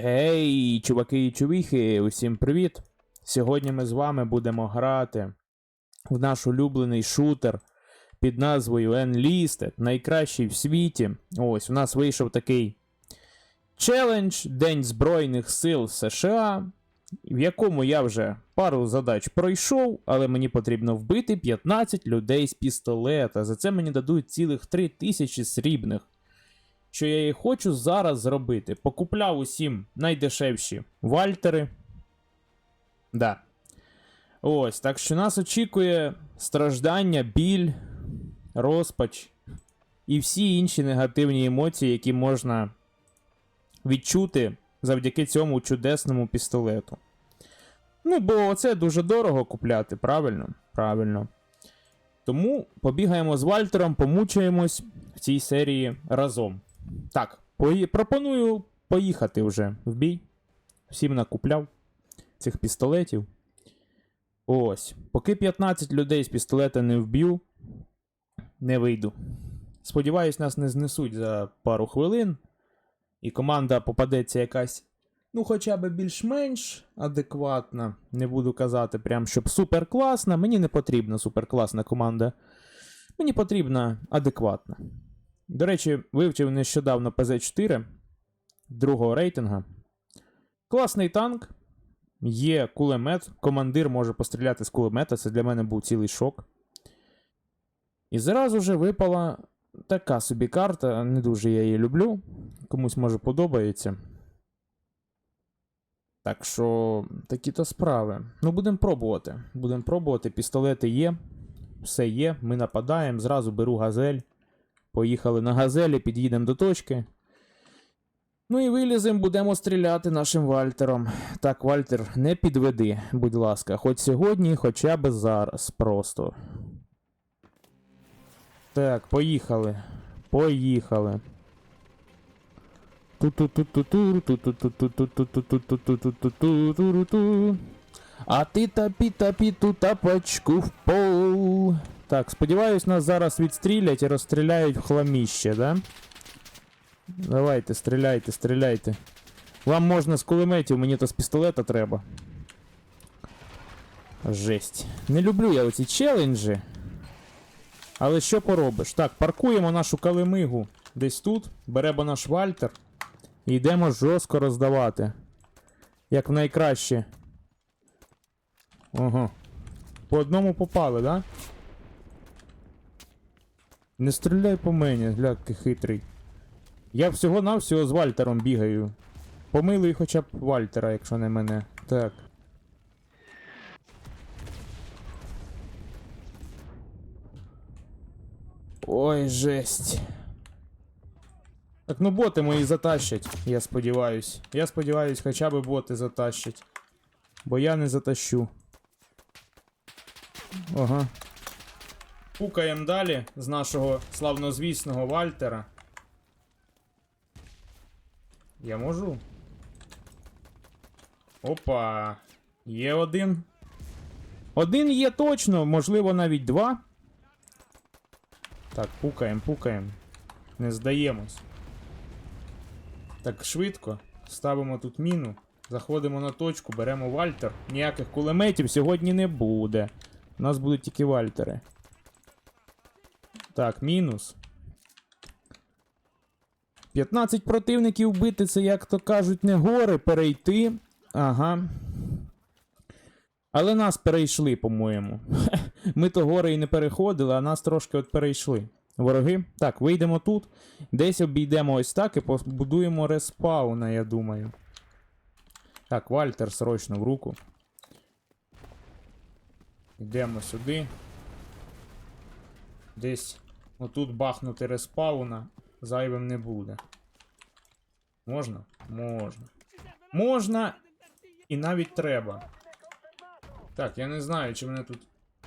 Гей, чуваки і чувіхи, усім привіт! Сьогодні ми з вами будемо грати в наш улюблений шутер під назвою Enlisted, найкращий в світі. Ось, у нас вийшов такий челендж День Збройних сил США, в якому я вже пару задач пройшов, але мені потрібно вбити 15 людей з пістолета. За це мені дадуть цілих 3000 срібних що я і хочу зараз зробити. Покупляв усім найдешевші вальтери. Да. Ось, так що нас очікує страждання, біль, розпач і всі інші негативні емоції, які можна відчути завдяки цьому чудесному пістолету. Ну, бо це дуже дорого купляти, правильно? Правильно. Тому побігаємо з Вальтером, помучаємось в цій серії разом. Так, пропоную поїхати вже в бій. Всім накупляв цих пістолетів. Ось. Поки 15 людей з пістолета не вб'ю, не вийду. Сподіваюсь, нас не знесуть за пару хвилин. І команда попадеться якась, ну, хоча б більш-менш адекватна. Не буду казати, прям, щоб суперкласна. Мені не потрібна суперкласна команда. Мені потрібна адекватна. До речі, вивчив нещодавно ПЗ-4 другого рейтинга. Класний танк. Є кулемет. Командир може постріляти з кулемета. Це для мене був цілий шок. І зразу же випала така собі карта. Не дуже я її люблю. Комусь може подобається. Так що, такі то справи. Ну, будемо пробувати. Будемо пробувати. Пістолети є. Все є. Ми нападаємо. Зразу беру газель. Поїхали на газелі, під'їдемо до точки. Ну і виліземо, будемо стріляти нашим Вальтером. Так, Вальтер, не підведи, будь ласка, хоч сьогодні, хоча б зараз просто. Так, поїхали. Поїхали. А ти тапі тапі ту тапочку в пол. Так, сподіваюсь, нас зараз відстрілять і розстріляють в хламіще, да? Давайте, стріляйте, стріляйте. Вам можна з кулеметів, мені то з пістолета треба. Жесть. Не люблю я оці челенджі. Але що поробиш? Так, паркуємо нашу калимигу десь тут, беремо наш вальтер і йдемо жорстко роздавати. Як в найкраще. Ого. По одному попали, да? Не стріляй по мені, гля, ти хитрий. Я всього-навсього з Вальтером бігаю. Помилуй хоча б Вальтера, якщо не мене. Так. Ой, жесть. Так, ну боти мої затащать, я сподіваюсь. Я сподіваюсь, хоча б боти затащать. Бо я не затащу. Ага. Пукаємо далі з нашого славнозвісного Вальтера. Я можу? Опа. Є один. Один є точно, можливо, навіть два. Так, пукаємо, пукаємо. Не здаємось. Так, швидко. Ставимо тут міну. Заходимо на точку, беремо Вальтер. Ніяких кулеметів сьогодні не буде. У нас будуть тільки Вальтери. Так, мінус. 15 противників вбити, це, як то кажуть, не гори перейти. Ага. Але нас перейшли, по-моєму. Ми то гори і не переходили, а нас трошки от перейшли. Вороги. Так, вийдемо тут. Десь обійдемо ось так і побудуємо респауна, я думаю. Так, Вальтер срочно в руку. Йдемо сюди. Десь отут бахнути респауна зайвим не буде. Можна? Можна. Можна і навіть треба. Так, я не знаю, чи мене тут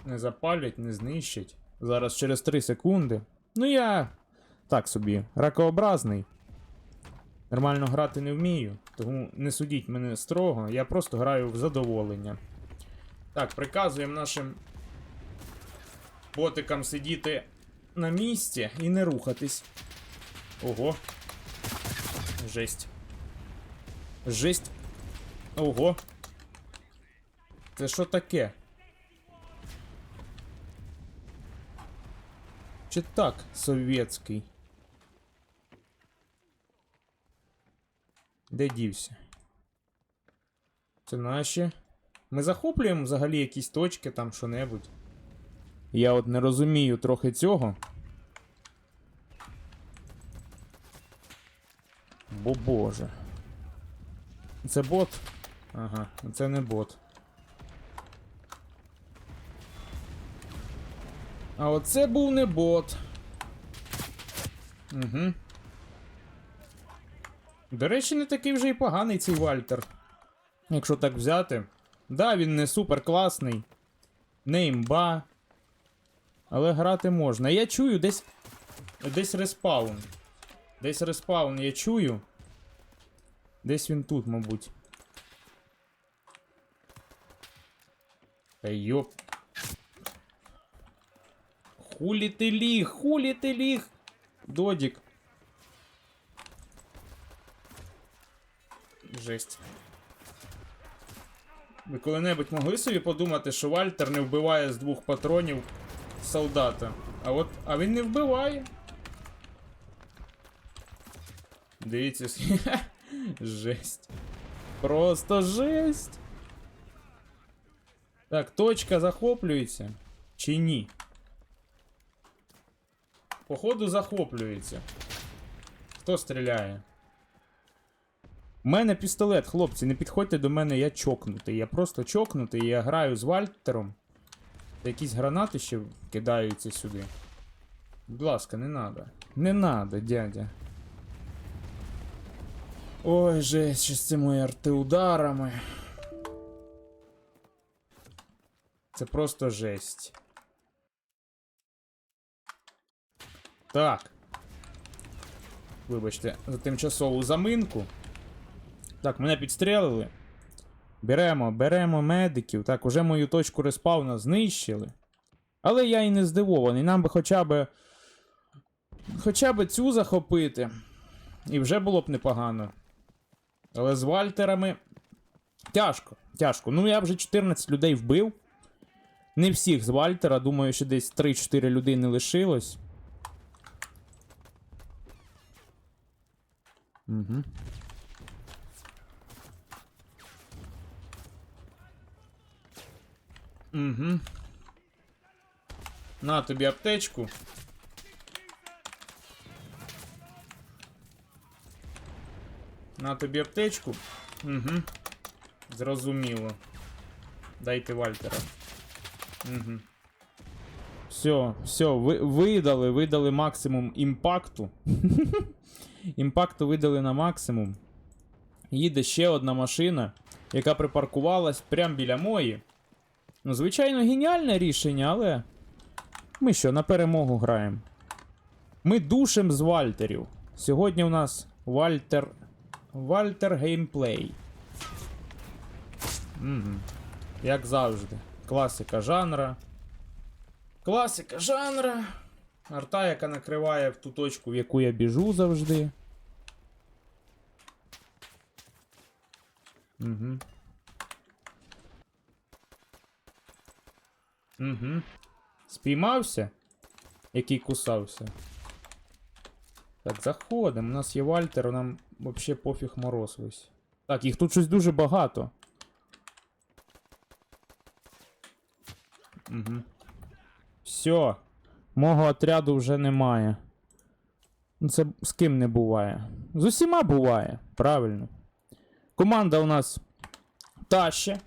не запалять, не знищать. Зараз через 3 секунди. Ну я так собі, ракообразний. Нормально грати не вмію, тому не судіть мене строго, я просто граю в задоволення. Так, приказуємо нашим ботикам сидіти на місці і не рухатись. Ого. Жесть. Жесть. Ого. Це що таке? Чи так, совєтський? Де дівся? Це наші. Ми захоплюємо взагалі якісь точки там що-небудь. Я от не розумію трохи цього. Бо боже. Це бот? Ага, це не бот. А оце був не бот. Угу. До речі, не такий вже й поганий цей Вальтер. Якщо так взяти. Да, він не супер класний. Не імба. Але грати можна. Я чую десь. Десь респаун. Десь респаун я чую. Десь він тут, мабуть. Та йоп. Хулі ти ліг, хулі ти ліг. Додік. Жесть. Ви коли-небудь могли собі подумати, що Вальтер не вбиває з двох патронів солдата. А от. А він не вбиває. Дивіться, жесть. Просто жесть. Так, точка захоплюється. Чи ні? Походу захоплюється. Хто стріляє? У мене пістолет, хлопці, не підходьте до мене, я чокнутий. Я просто чокнутий, я граю з Вальтером. Якісь гранати ще кидаються сюди. Будь ласка, не надо. Не надо, дядя. Ой, жесть, ще з цими артиударами. Це просто жесть. Так. Вибачте, за тимчасову заминку. Так, мене підстрелили. Беремо, беремо медиків. Так, уже мою точку респауна знищили. Але я і не здивований. Нам би хоча б. Хоча б цю захопити. І вже було б непогано. Але з Вальтерами. Тяжко, тяжко. Ну, я вже 14 людей вбив. Не всіх з Вальтера, думаю, ще десь 3-4 людини лишилось. Угу. Угу. На тобі аптечку. На тобі аптечку. Угу. Зрозуміло. Дайте Вальтера. Угу. Все, все, ви, видали, видали максимум імпакту. Імпакту видали на максимум. Їде ще одна машина, яка припаркувалась прямо біля мої. Ну, звичайно, геніальне рішення, але. Ми що, на перемогу граємо. Ми душим з Вальтерів. Сьогодні у нас Вальтер. Вальтер геймплей. Угу. Як завжди. Класика жанра. Класика жанра. Арта, яка накриває в ту точку, в яку я біжу завжди. Угу. Угу. Спіймався? Який кусався. Так, заходимо. У нас є Вальтер, нам взагалі пофіг мороз весь. Так, їх тут щось дуже багато. Угу. Все. Мого отряду вже немає. Ну, Це з ким не буває. З усіма буває, правильно. Команда у нас таще.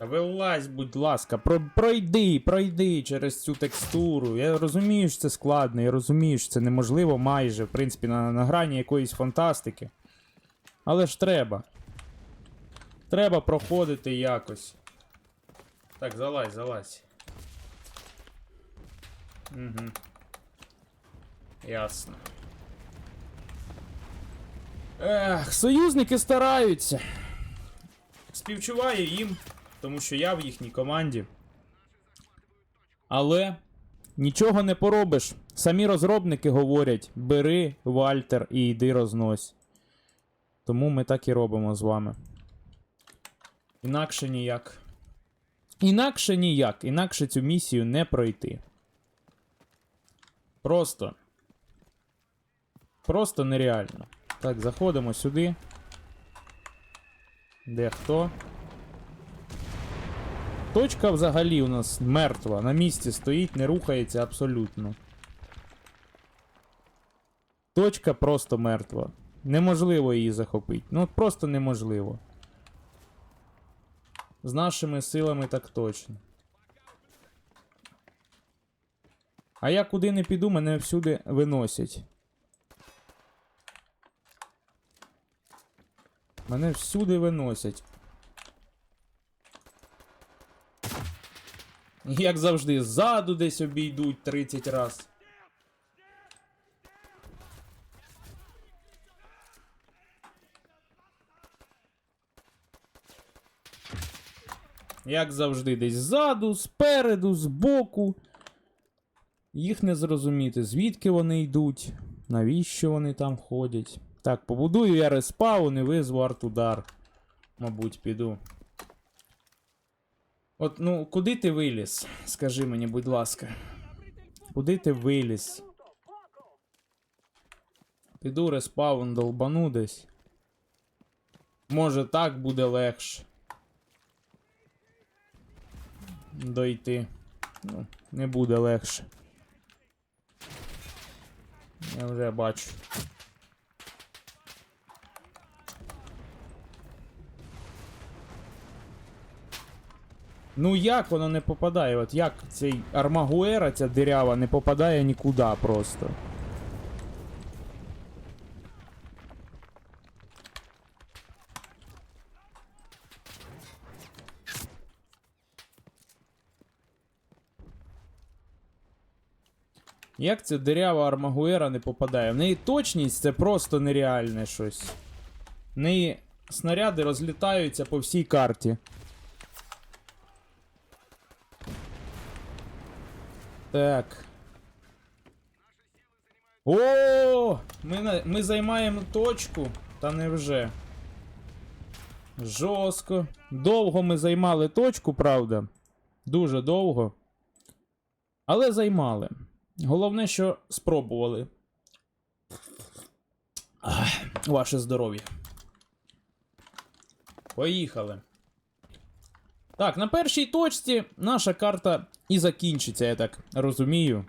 Вилазь, будь ласка, про, пройди, пройди через цю текстуру. Я розумію, що це складно, я розумію, що це неможливо майже, в принципі, на, на грані якоїсь фантастики. Але ж треба. Треба проходити якось. Так, залазь, залазь. Угу. Ясно. Ех, союзники стараються. Співчуваю їм, тому що я в їхній команді. Але нічого не поробиш. Самі розробники говорять: бери Вальтер і йди рознось. Тому ми так і робимо з вами. Інакше ніяк. Інакше ніяк. Інакше цю місію не пройти. Просто. Просто нереально. Так, заходимо сюди. Де хто? Точка взагалі у нас мертва. На місці стоїть, не рухається абсолютно. Точка просто мертва. Неможливо її захопити. Ну, просто неможливо. З нашими силами так точно. А я куди не піду, мене всюди виносять. Мене всюди виносять. Як завжди, ззаду десь обійдуть 30 раз. Як завжди, десь ззаду, спереду, збоку. Їх не зрозуміти, звідки вони йдуть, навіщо вони там ходять. Так, побудую я респаун і визву арт-удар. Мабуть, піду. От, ну, куди ти виліз? Скажи мені, будь ласка. Куди ти виліз? Піду респаун долбану десь. Може так буде легше. Дойти. Ну, не буде легше. Я вже бачу. Ну як воно не попадає? От як цей армагуера, ця дирява, не попадає нікуди просто. Як ця дирява армагуера не попадає? В неї точність це просто нереальне щось. В неї снаряди розлітаються по всій карті. Так. О! Ми, ми займаємо точку. Та невже. Жорстко. Довго ми займали точку, правда. Дуже довго. Але займали. Головне, що спробували. Ах, ваше здоров'я. Поїхали. Так, на першій точці наша карта і закінчиться, я так розумію.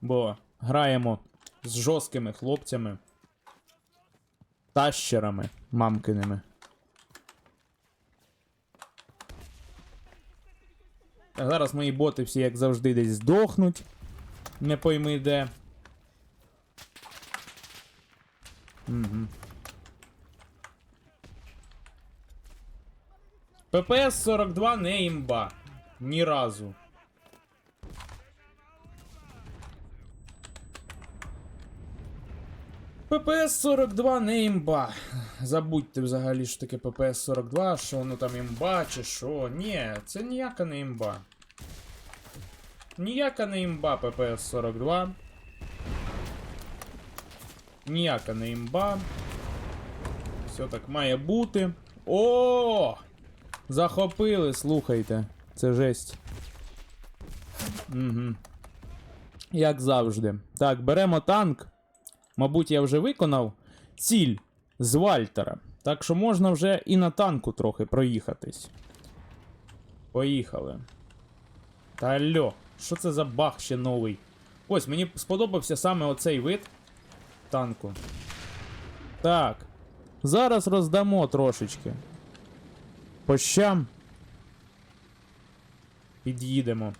Бо граємо з жорсткими хлопцями. Тащерами мамкиними. Так, зараз мої боти всі, як завжди, десь здохнуть. Не пойми де. Угу. ППС 42 не імба. Ні разу. ППС 42 не імба. Забудьте взагалі, що таке ППС 42, що воно там імба чи що. Ні, це ніяка не імба. Ніяка не імба ППС 42. Ніяка не імба. Все так має бути. О! Захопили, слухайте. Це жесть. Угу. Як завжди. Так, беремо танк. Мабуть, я вже виконав ціль з Вальтера. Так що можна вже і на танку трохи проїхатись. Поїхали. Та алло, що це за баг ще новий? Ось, мені сподобався саме оцей вид танку. Так. Зараз роздамо трошечки. По щам. Під'їдемо.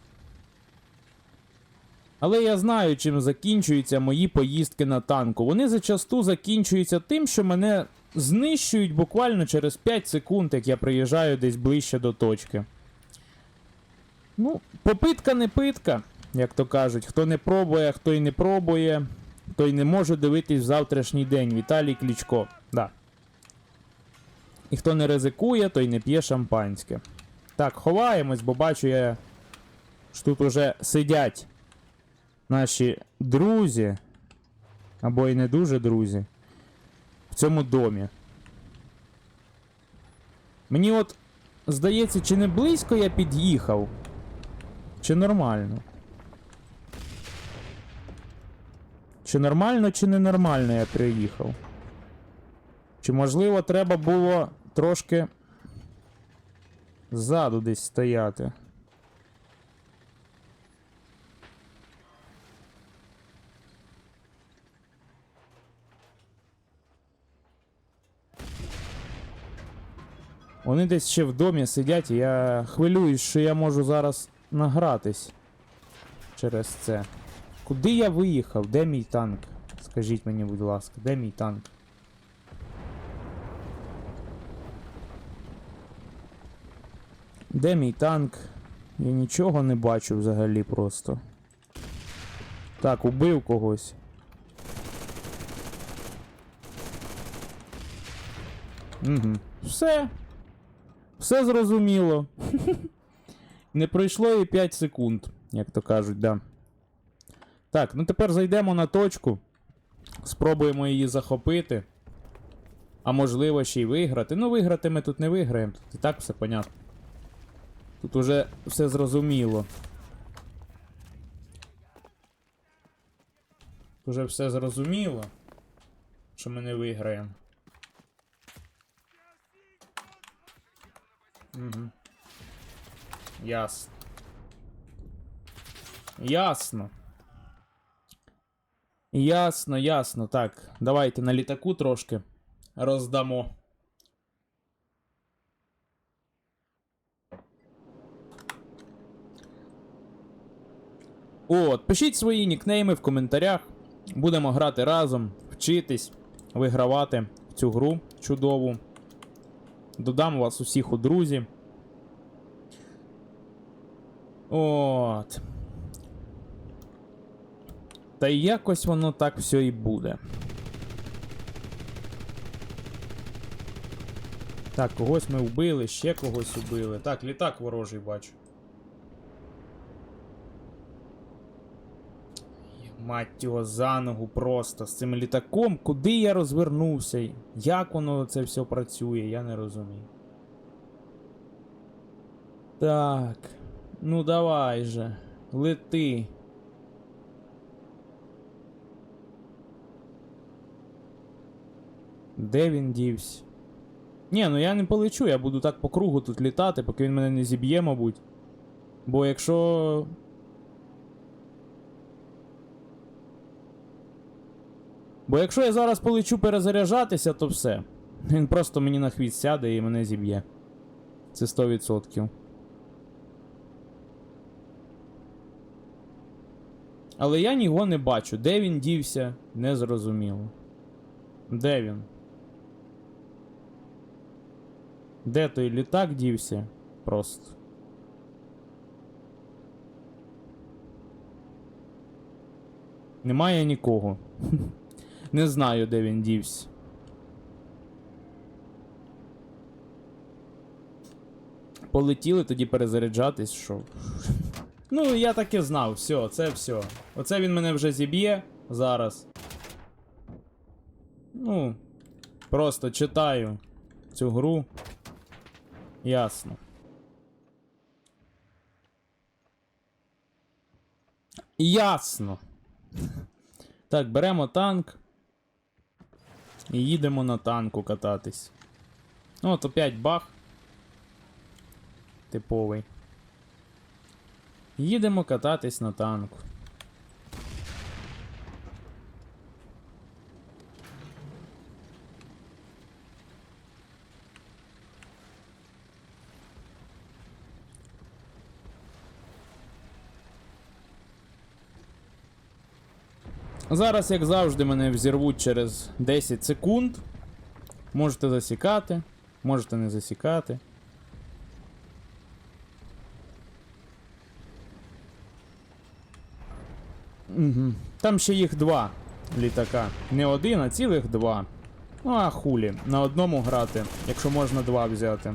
Але я знаю, чим закінчуються мої поїздки на танку. Вони зачасту закінчуються тим, що мене знищують буквально через 5 секунд, як я приїжджаю десь ближче до точки. Ну, попитка не питка, як то кажуть. Хто не пробує, хто й не пробує, той не може дивитись в завтрашній день. Віталій Клічко. Да. І хто не ризикує, той не п'є шампанське. Так, ховаємось, бо бачу я, що тут уже сидять наші друзі, або й не дуже друзі, в цьому домі. Мені от здається, чи не близько я під'їхав, чи нормально. Чи нормально, чи ненормально я приїхав? Чи можливо треба було трошки ззаду десь стояти? Вони десь ще в домі сидять, і я хвилююсь, що я можу зараз награтись через це. Куди я виїхав? Де мій танк? Скажіть мені, будь ласка, де мій танк? Де мій танк? Я нічого не бачу взагалі просто. Так, убив когось. Угу. Все. Все зрозуміло. Не пройшло і 5 секунд, як то кажуть, да. Так, ну тепер зайдемо на точку. Спробуємо її захопити. А можливо ще й виграти. Ну, виграти ми тут не виграємо. Тут і так все понятно. Тут уже все зрозуміло. Тут уже все зрозуміло. Що ми не виграємо. Угу. Ясно. Ясно. Ясно, ясно. Так, давайте на літаку трошки роздамо. От, пишіть свої нікнейми в коментарях. Будемо грати разом, вчитись, вигравати в цю гру чудову. Додам вас усіх у друзі. От. Та якось воно так все і буде. Так, когось ми вбили, ще когось убили. Так, літак ворожий бачу. Мать його за ногу просто з цим літаком. Куди я розвернувся? Як воно це все працює, я не розумію. Так. Ну давай же. Лети. Де він дівся? Ні, ну я не полечу, я буду так по кругу тут літати, поки він мене не зіб'є, мабуть. Бо якщо. Бо якщо я зараз полечу перезаряджатися, то все. Він просто мені на хвіст сяде і мене зіб'є. Це 100%. Але я його не бачу. Де він дівся, не зрозуміло. Де він? Де той літак дівся? Просто. Немає нікого. Не знаю, де він дівся. Полетіли тоді перезаряджатись, що. Ну, я так і знав, все, це все. Оце він мене вже зіб'є зараз. Ну, просто читаю цю гру. Ясно. Ясно. Так, беремо танк. І їдемо на танку кататись. Ну, от опять бах. Типовий. Їдемо кататись на танку. Зараз, як завжди, мене взірвуть через 10 секунд. Можете засікати, можете не засікати. Угу. Там ще їх два літака. Не один, а цілих два. Ну а хулі. На одному грати, якщо можна два взяти.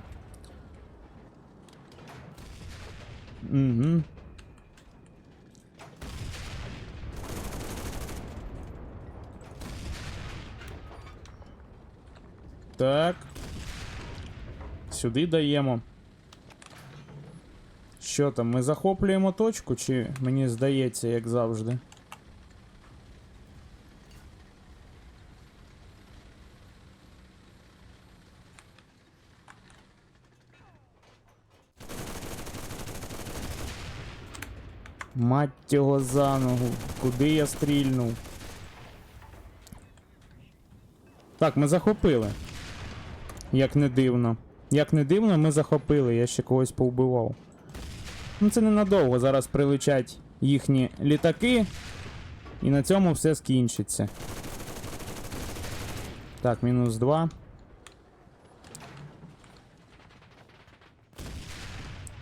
Угу. Так. Сюди даємо. Що там, ми захоплюємо точку, чи мені здається, як завжди? Мать його за ногу. Куди я стрільнув? Так, ми захопили. Як не дивно. Як не дивно, ми захопили, я ще когось повбивав. Ну це ненадовго, зараз прилетять їхні літаки, і на цьому все скінчиться. Так, мінус 2.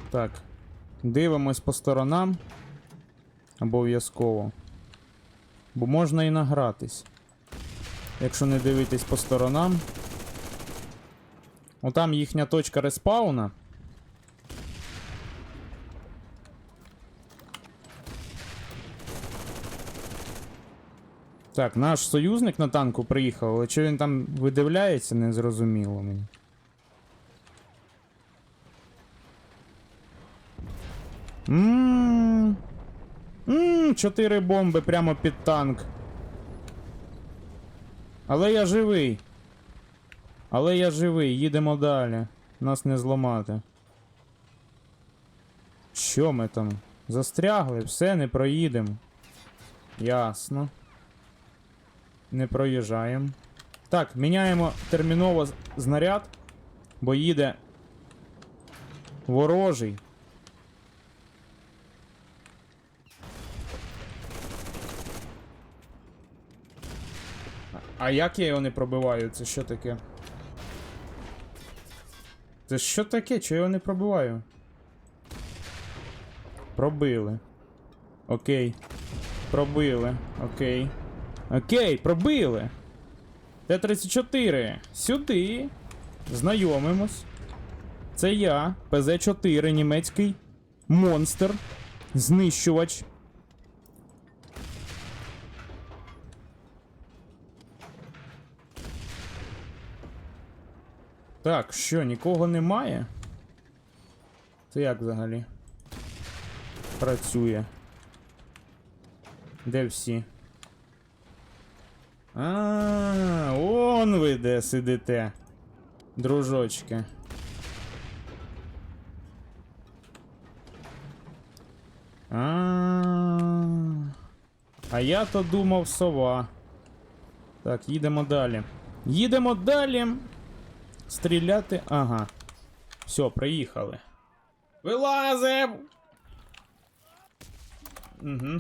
Так. Дивимось по сторонам. Обов'язково. Бо можна і награтись. Якщо не дивитись по сторонам. Отам їхня точка респауна. Так, наш союзник на танку приїхав, але чи він там видивляється, не зрозуміло мені. Ммм. Ммм, чотири бомби прямо під танк. Але я живий. Але я живий, їдемо далі. Нас не зламати. Що ми там? Застрягли, все, не проїдемо. Ясно. Не проїжджаємо. Так, міняємо терміново знаряд, бо їде ворожий. А як я його не пробиваю? Це що таке? Це що таке? Чого я його не пробиваю? Пробили. Окей. Пробили. Окей. Окей, пробили. Т-34. Сюди. Знайомимось. Це я, ПЗ-4, німецький монстр. Знищувач. Так, що, нікого немає? Це як взагалі? Працює. Де всі? А, он ви де сидите. Дружочки. А, а я то думав сова. Так, їдемо далі. Їдемо далі. Стріляти. Ага. Все, приїхали. Вилазим! Угу.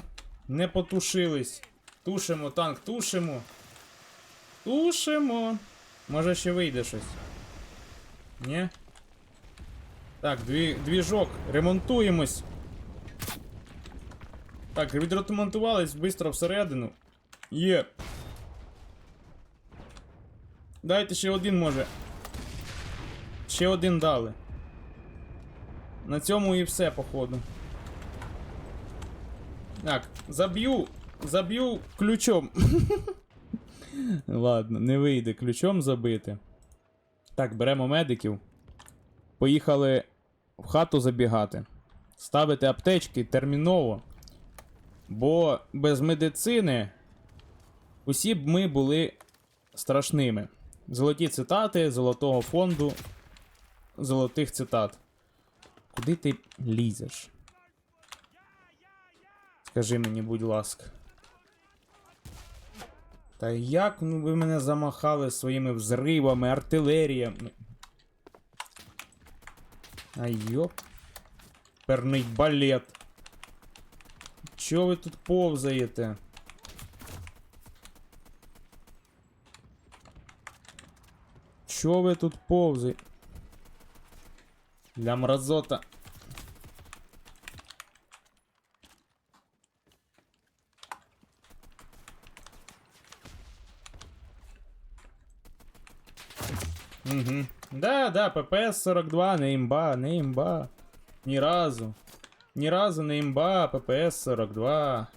Не потушились. Тушимо танк, тушимо. Тушимо. Може ще вийде щось. Ні? Так, дві, двіжок. Ремонтуємось. Так, відремонтувались швидко всередину. Є. Дайте ще один може. Ще один дали. На цьому і все, походу. Так, заб'ю. Заб'ю ключом. Ладно, не вийде ключом забити. Так, беремо медиків. Поїхали в хату забігати. Ставити аптечки терміново. Бо без медицини усі б ми були страшними. Золоті цитати Золотого фонду золотих цитат. Куди ти лізеш? Скажи мені, будь ласка. Та як ну, ви мене замахали своїми взривами, артилеріями? Ай йоп. Перний балет. Чого ви тут повзаєте? Чого ви тут повзаєте? Для мразота. Угу. Да, да, ППС 42, не імба, не імба. Ні разу. Ні разу не імба, ППС 42.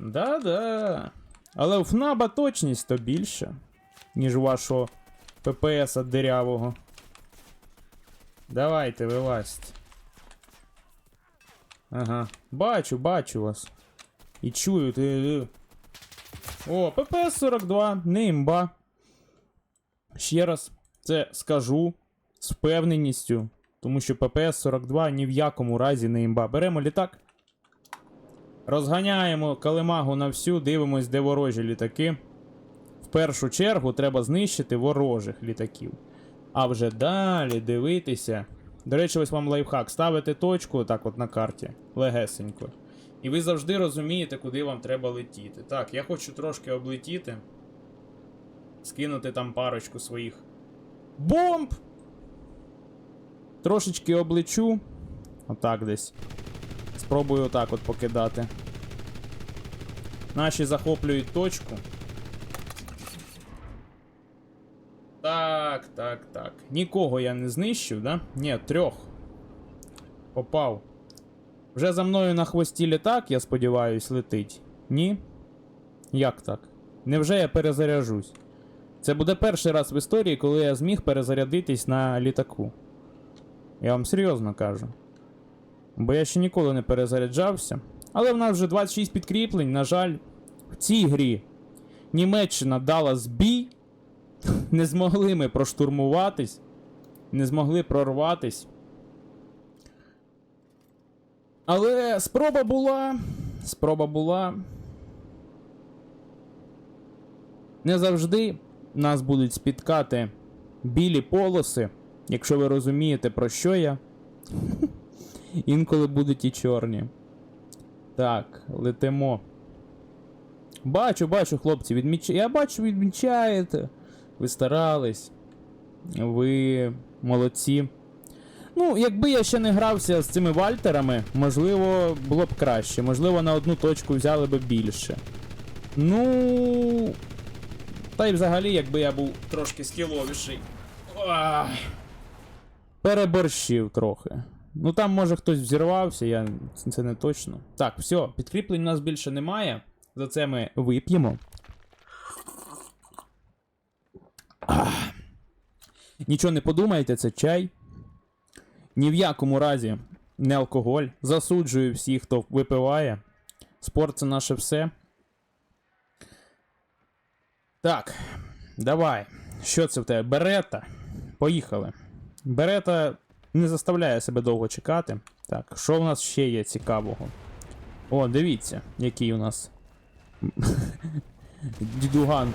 Да, да. Але у ФНАБа точність то більше, ніж у вашого ППСа дирявого. Давайте, вилазьте. Ага. Бачу, бачу вас. І чую, ти. О, ППС-42, не імба. Ще раз це скажу з впевненістю, тому що ППС-42 ні в якому разі не імба. Беремо літак. Розганяємо калимагу на всю, дивимось, де ворожі літаки. В першу чергу треба знищити ворожих літаків. А вже далі дивитися. До речі, ось вам лайфхак. Ставите точку так от на карті, легесенько. І ви завжди розумієте, куди вам треба летіти. Так, я хочу трошки облетіти. Скинути там парочку своїх бомб! Трошечки облечу. Отак десь. Спробую отак от покидати. Наші захоплюють точку. Так, так. Нікого я не знищив, да? Ні, трьох. Попав. Вже за мною на хвості літак, я сподіваюсь, летить. Ні? Як так? Невже я перезаряжусь? Це буде перший раз в історії, коли я зміг перезарядитись на літаку. Я вам серйозно кажу. Бо я ще ніколи не перезаряджався. Але в нас вже 26 підкріплень, на жаль, в цій грі Німеччина дала збій. Не змогли ми проштурмуватись, не змогли прорватись. Але спроба була. Спроба була. Не завжди нас будуть спіткати білі полоси, якщо ви розумієте, про що я. Інколи будуть і чорні. Так, летимо. Бачу, бачу, хлопці, відміч... Я бачу, відмічаєте. Ви старались. Ви молодці. Ну, якби я ще не грався з цими вальтерами, можливо, було б краще. Можливо, на одну точку взяли б більше. Ну. Та й взагалі, якби я був трошки скіловіший. Ах. Переборщив трохи. Ну там, може, хтось взірвався, я... це не точно. Так, все, підкріплень у нас більше немає. За це ми вип'ємо. Нічого не подумайте, це чай. Ні в якому разі не алкоголь. Засуджую всіх, хто випиває. Спорт це наше все. Так, давай. Що це в тебе? Берета. Поїхали. Берета не заставляє себе довго чекати. Так, що у нас ще є цікавого? О, дивіться, який у нас. Дідуган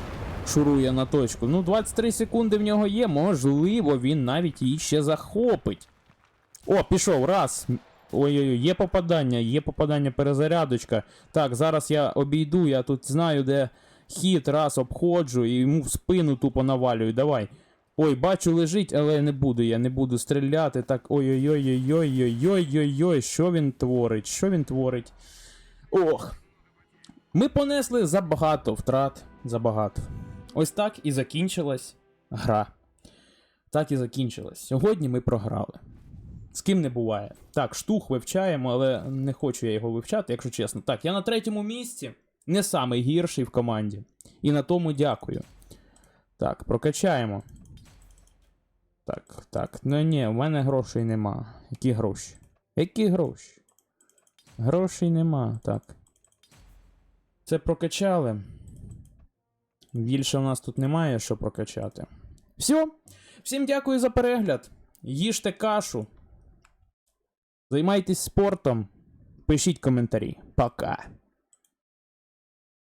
шурує на точку. Ну, 23 секунди в нього є, можливо, він навіть її ще захопить. О, пішов, раз. Ой-ой-ой, є попадання, є попадання, перезарядочка. Так, зараз я обійду, я тут знаю, де хід, раз обходжу і йому в спину тупо навалюю. Давай. Ой, бачу, лежить, але не буду, я не буду стріляти. Так, ой-ой-ой-ой-ой-ой-ой-ой-ой, що він творить? Що він творить? Ох. Ми понесли забагато втрат. Забагато. Ось так і закінчилась гра. Так і закінчилась. Сьогодні ми програли. З ким не буває. Так, штух вивчаємо, але не хочу я його вивчати, якщо чесно. Так, я на третьому місці, не самий гірший в команді. І на тому дякую. Так, прокачаємо. Так, так. Ну ні, в мене грошей нема. Які гроші? Які гроші? Грошей нема, так. Це прокачали. Більше в нас тут немає що прокачати. Все. Всім дякую за перегляд. Їжте кашу. Займайтесь спортом. Пишіть коментарі. Пока.